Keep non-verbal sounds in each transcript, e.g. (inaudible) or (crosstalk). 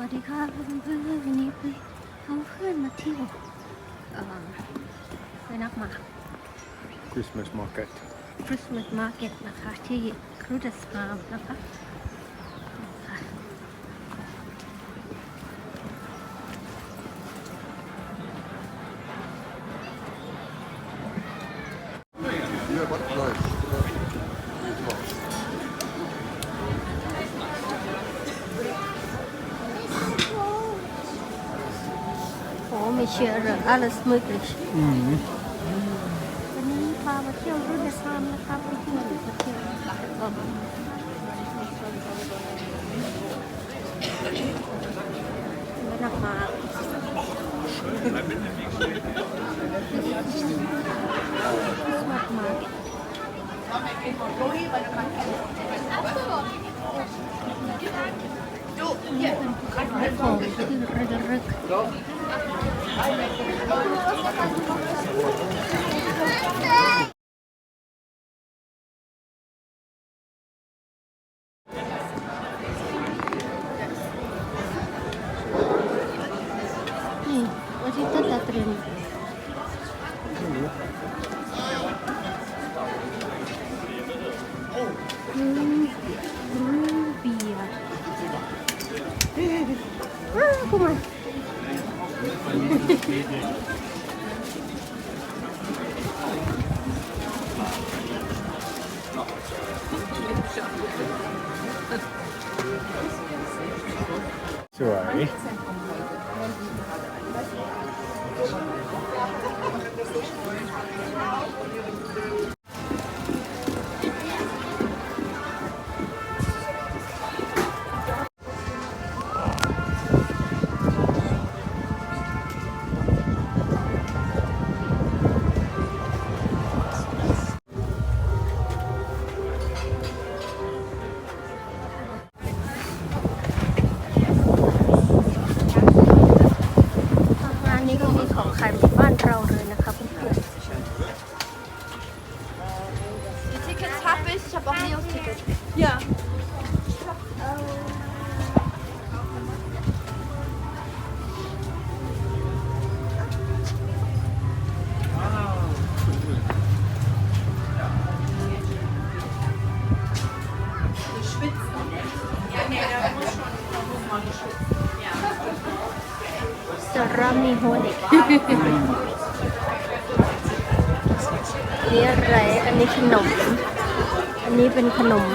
วัสดีค่ะเพื่อนเพื่อนๆวันนี้ไปเอาเพื่อนมาเที่ยวเอ่อไปนักหมาก Christmas market. Christmas Market นะคะ ที่ครูดสฮามนะคะค่ะ โอ้มีเชียร์ alles möglich วันนี้พามาเที่ยวรุ่นซามนะครับไปเที่ยวมาเที่ยวเอิ่มแล้วนักมาสมั Рыков. Рык-рык. Вот это отрывник. Mm-hmm. không à Sủi Europese champagne stickers. Ja. Rami Honig. (laughs) Hier är en liten อันนี้เป็นขนม อ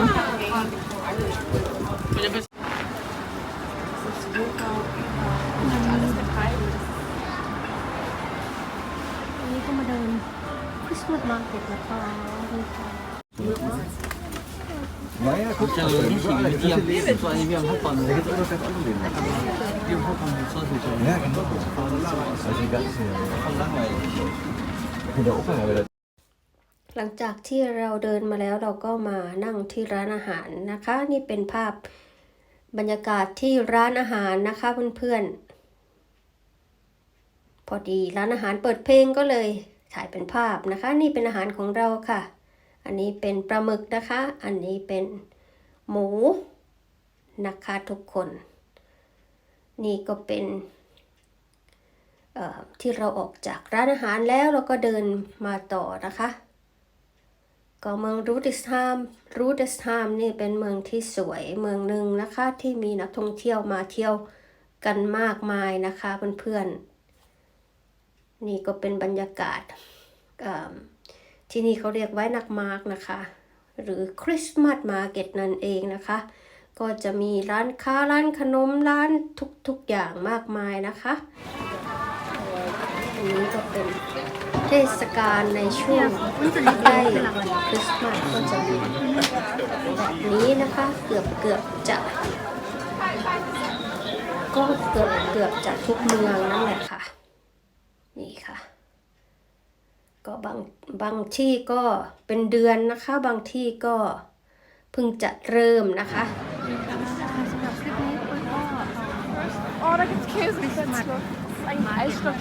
ันนี้ก็มาเดินคริสต์มาสมาร์เก็ตนะคะนี่ค่ะเยอะมาก Naja, guck mal, überall. Die haben Leben zu einem wie am Hauptbahnhof. Da gibt es auch noch ganz andere Leben. Die am Hauptbahnhof ist auch nicht so. Ja, genau. Das ist voll langweilig. Ich bin der Opa, aber das หลังจากที่เราเดินมาแล้วเราก็มานั่งที่ร้านอาหารนะคะ นี่เป็นภาพบรรยากาศที่ร้านอาหารนะคะเพื่อนๆ พอดีร้านอาหารเปิดเพลงก็เลยถ่ายเป็นภาพนะคะ นี่เป็นอาหารของเราค่ะ อันนี้เป็นปลาหมึกนะคะ อันนี้เป็นหมูนะคะทุกคน นี่ก็เป็นที่เราออกจากร้านอาหารแล้วเราก็เดินมาต่อนะคะ ก็เมืองรูดิสฮามรูดิสฮามนี่เป็นเมืองที่สวยเมืองหนึ่งนะคะที่มีนักท่องเที่ยวมาเที่ยวกันมากมายนะคะเพื่อนๆ นี่ก็เป็นบรรยากาศที่นี่เขาเรียกไว้นักมาร์กนะคะ หรือคริสต์มาสมาร์เก็ตนั่นเองนะคะ ก็จะมีร้านค้าร้านขนมร้านทุกๆอย่างมากมายนะคะันนี้ก็เป็นเทศกาลในช่วงใกล้คริสต์มาสก็จะมีแบบนี้นะคะเกือบเกือบจะ ก็เกือบเกือบจะทุกเมืองนั่นแหละค่ะ นี่ค่ะ ก็บางบางที่ก็เป็นเดือนนะคะ บางที่ก็เพิ่งจะเริ่มนะคะ Oh, da gibt's Käse. Das ist ein Eisstock.